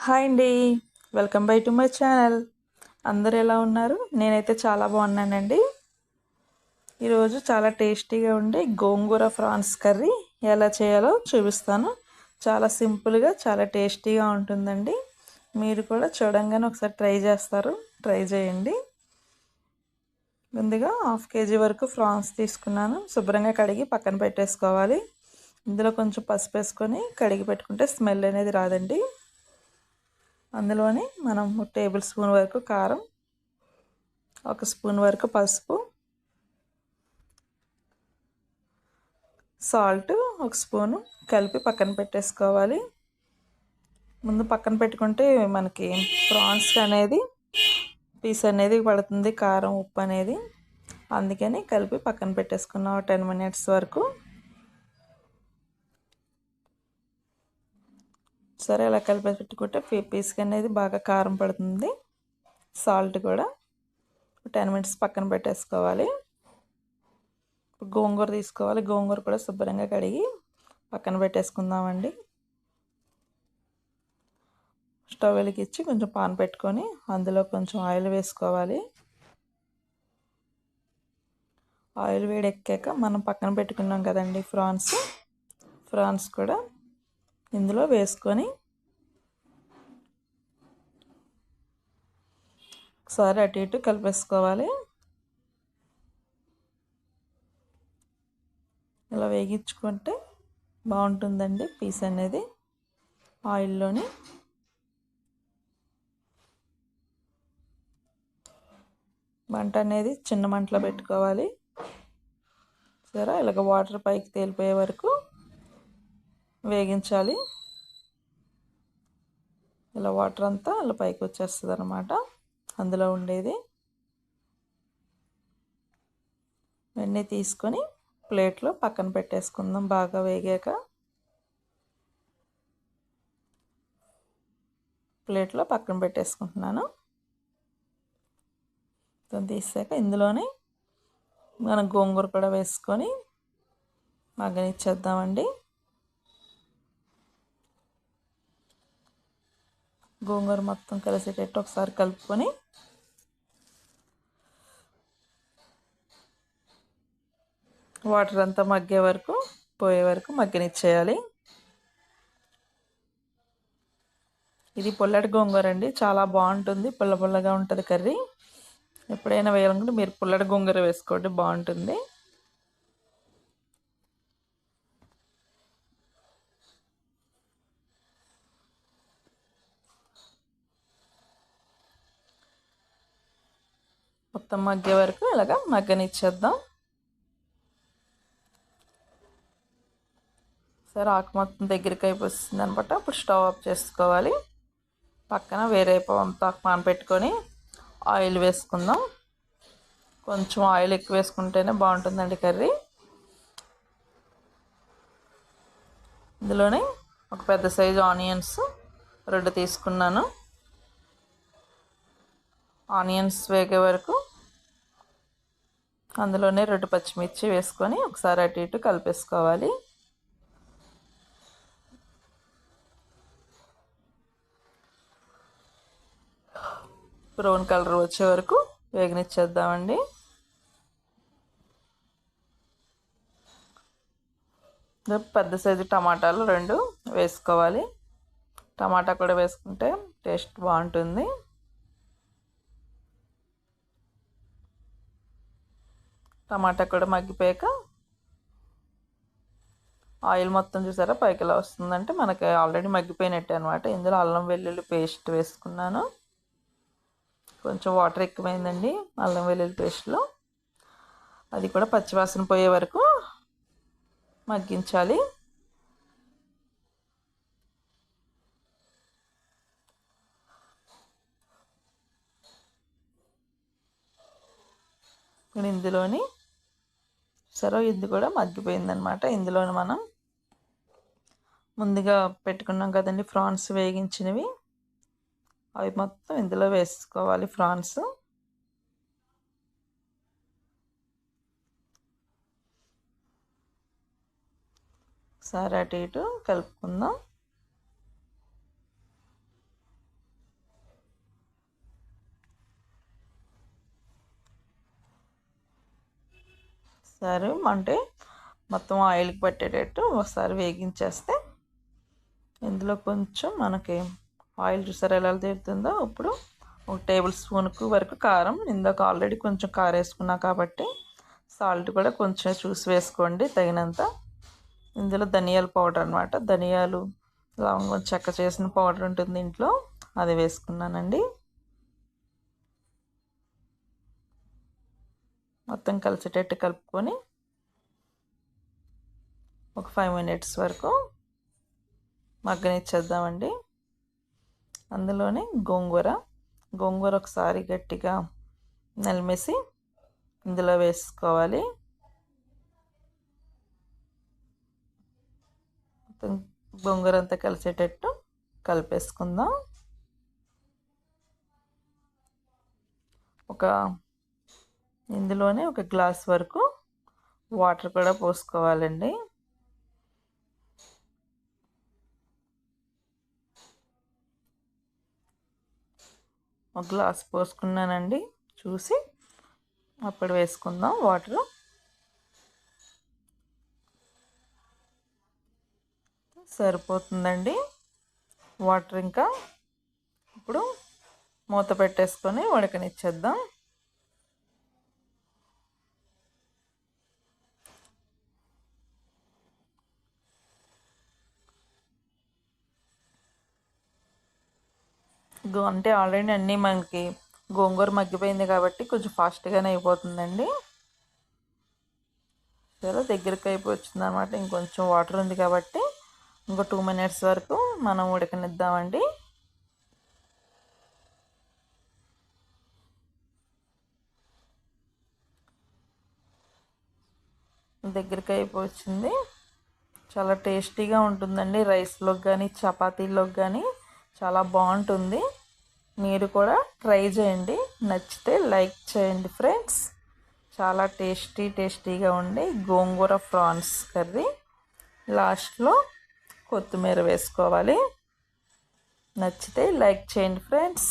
Hi అండి. Welcome by to my channel. అందరు ఎలా ఉన్నారు? నేనైతే చాలా బాగున్నానండి. ఈరోజు చాలా టేస్టీగా ఉండే గోంగూర ఫ్రాన్స్ కర్రీ ఎలా చేయాలో చూపిస్తాను. చాలా సింపుల్గా చాలా టేస్టీగా ఉంటుందండి. మీరు కూడా చూడంగానే ఒకసారి ట్రై చేస్తారు. ట్రై చేయండి. ముందుగా హాఫ్ కేజీ వరకు ఫ్రాన్స్ తీసుకున్నాను. శుభ్రంగా కడిగి పక్కన పెట్టేసుకోవాలి. ఇందులో కొంచెం పసుపు వేసుకొని కడిగి పెట్టుకుంటే స్మెల్ అనేది రాదండి. అందులోని మనం టేబుల్ స్పూన్ వరకు కారం ఒక స్పూన్ వరకు పసుపు సాల్ట్ ఒక స్పూను కలిపి పక్కన పెట్టేసుకోవాలి. ముందు పక్కన పెట్టుకుంటే మనకి ప్రాన్స్ అనేది పీస్ అనేది పడుతుంది కారం ఉప్పు అనేది. అందుకని కలిపి పక్కన పెట్టేసుకున్నాం టెన్ మినిట్స్ వరకు. సరే ఇలా కలిపి పెట్టుకుంటే పీస్కి అనేది బాగా కారం పడుతుంది. సాల్ట్ కూడా టెన్ మినిట్స్ పక్కన పెట్టేసుకోవాలి. గోంగూర తీసుకోవాలి. గోంగూర కూడా శుభ్రంగా కడిగి పక్కన పెట్టేసుకుందామండి. స్టవ్ వెలిగించి కొంచెం పాన్ పెట్టుకొని అందులో కొంచెం ఆయిల్ వేసుకోవాలి. ఆయిల్ వేడెక్కాక మనం పక్కన పెట్టుకున్నాం కదండి ఫ్రాన్స్. ఫ్రాన్స్ కూడా ఇందులో వేసుకొని ఒకసారి అటు ఇటు కలిపేసుకోవాలి. ఇలా వేగించుకుంటే బాగుంటుందండి పీస్ అనేది ఆయిల్లోని. మంట అనేది చిన్న మంటలో పెట్టుకోవాలి. సరే ఇలాగ వాటర్ పైకి తేలిపోయే వరకు వేగించాలి. ఇలా వాటర్ అంతా ఇలా పైకి వచ్చేస్తుంది అనమాట అందులో ఉండేది. వెన్నీ తీసుకొని ప్లేట్లో పక్కన పెట్టేసుకుందాం బాగా వేగాక. ప్లేట్లో పక్కన పెట్టేసుకుంటున్నాను. తీసాక ఇందులోనే మనం గోంగూర కూడా వేసుకొని మగ్గనిచ్చేద్దామండి. గోంగూర మొత్తం కలిసేటట్టు ఒకసారి కలుపుకొని వాటర్ అంతా మగ్గే వరకు పోయే వరకు మగ్గనిచ్చేయాలి. ఇది పుల్లటి గోంగూర అండి. చాలా బాగుంటుంది. పుల్ల పుల్లగా ఉంటుంది కర్రీ. ఎప్పుడైనా వేయాలనుకుంటే మీరు పుల్లటి గోంగూర వేసుకోండి. బాగుంటుంది. మొత్తం మగ్గే వరకు ఇలాగ మగ్గనిచ్చేద్దాం. సరే ఆకు మొత్తం దగ్గరికి అయిపోతుంది అనమాట అప్పుడు స్టవ్ ఆఫ్ చేసుకోవాలి. పక్కన వేరే అంతా పాన్ పెట్టుకొని ఆయిల్ వేసుకుందాం. కొంచెం ఆయిల్ ఎక్కువ వేసుకుంటేనే బాగుంటుందండి కర్రీ. ఇందులోనే ఒక పెద్ద సైజు ఆనియన్స్ రెండు తీసుకున్నాను. ఆనియన్స్ వేగే వరకు అందులోనే రెండు పచ్చిమిర్చి వేసుకొని ఒకసారి అటు ఇటు కలిపేసుకోవాలి. బ్రౌన్ కలర్ వచ్చే వరకు వేగనిచ్చేద్దామండి. పెద్ద సైజు టమాటాలు రెండు వేసుకోవాలి. టమాటా కూడా వేసుకుంటే టేస్ట్ బాగుంటుంది. టమాటా కూడా మగ్గిపోయాక ఆయిల్ మొత్తం చూసారా పైకి ఎలా వస్తుందంటే మనకి ఆల్రెడీ మగ్గిపోయినట్టే అనమాట ఇందులో అల్లం వెల్లుల్లి పేస్ట్ వేసుకున్నాను. కొంచెం వాటర్ ఎక్కువైందండి అల్లం వెల్లుల్లి పేస్ట్లో. అది కూడా పచ్చివాసన పోయే వరకు మగ్గించాలి. ఇందులోని సరే ఇది కూడా మగ్గిపోయిందనమాట ఇందులో మనం ముందుగా పెట్టుకున్నాం కదండి ఫ్రాన్స్ వేగించినవి. అవి మొత్తం ఇందులో వేసుకోవాలి ఫ్రాన్స్. ఒకసారి అటు ఇటు కలుపుకుందాం. ఒకసారి అంటే మొత్తం ఆయిల్కి పట్టేటట్టు ఒకసారి వేగించేస్తే ఇందులో కొంచెం మనకి ఆయిల్ చూసారు ఎలా తీరుతుందో? ఇప్పుడు ఒక టేబుల్ స్పూన్కు వరకు కారం ఇందాక ఆల్రెడీ కొంచెం కారం వేసుకున్నా కాబట్టి సాల్ట్ కూడా కొంచెం చూసి వేసుకోండి తగినంత. ఇందులో ధనియాల పౌడర్ అనమాట ధనియాలు లవంగం చెక్క చేసిన పౌడర్ ఉంటుంది ఇంట్లో అది వేసుకున్నానండి. మొత్తం కలిసేటట్టు కలుపుకొని ఒక ఫైవ్ మినిట్స్ వరకు మగ్గనిచ్చేద్దామండి. అందులోనే గోంగూర గోంగూర ఒకసారి గట్టిగా నలిమేసి ఇందులో వేసుకోవాలి. మొత్తం గోంగూర అంతా కలిసేటట్టు కలిపేసుకుందాం. ఒక ఇందులోనే ఒక గ్లాస్ వరకు వాటర్ కూడా పోసుకోవాలండి. ఒక గ్లాస్ పోసుకున్నానండి. చూసి అప్పుడు వేసుకుందాం వాటర్. సరిపోతుందండి. వాటర్ ఇంకా ఇప్పుడు మూత పెట్టేసుకొని ఉడకనిచ్చేద్దాం. అంటే ఆల్రెడీ అన్నీ మనకి గోంగూర మగ్గిపోయింది కాబట్టి కొంచెం ఫాస్ట్గానే అయిపోతుందండి. సరే దగ్గరికి అయిపోతుంది అనమాట ఇంకొంచెం వాటర్ ఉంది కాబట్టి ఇంకో టూ మినిట్స్ వరకు మనం ఉడకనిద్దామండి. దగ్గరికి అయిపోయింది చాలా టేస్టీగా ఉంటుందండి. రైస్లోకి కానీ చపాతీలోకి కానీ చాలా బాగుంటుంది. మీరు కూడా ట్రై చేయండి. నచ్చితే లైక్ చేయండి ఫ్రెండ్స్. చాలా టేస్టీ టేస్టీగా ఉండే గోంగూర ఫ్రాన్స్ కర్రీ. లాస్ట్లో కొత్తిమీర వేసుకోవాలి. నచ్చితే లైక్ చేయండి ఫ్రెండ్స్.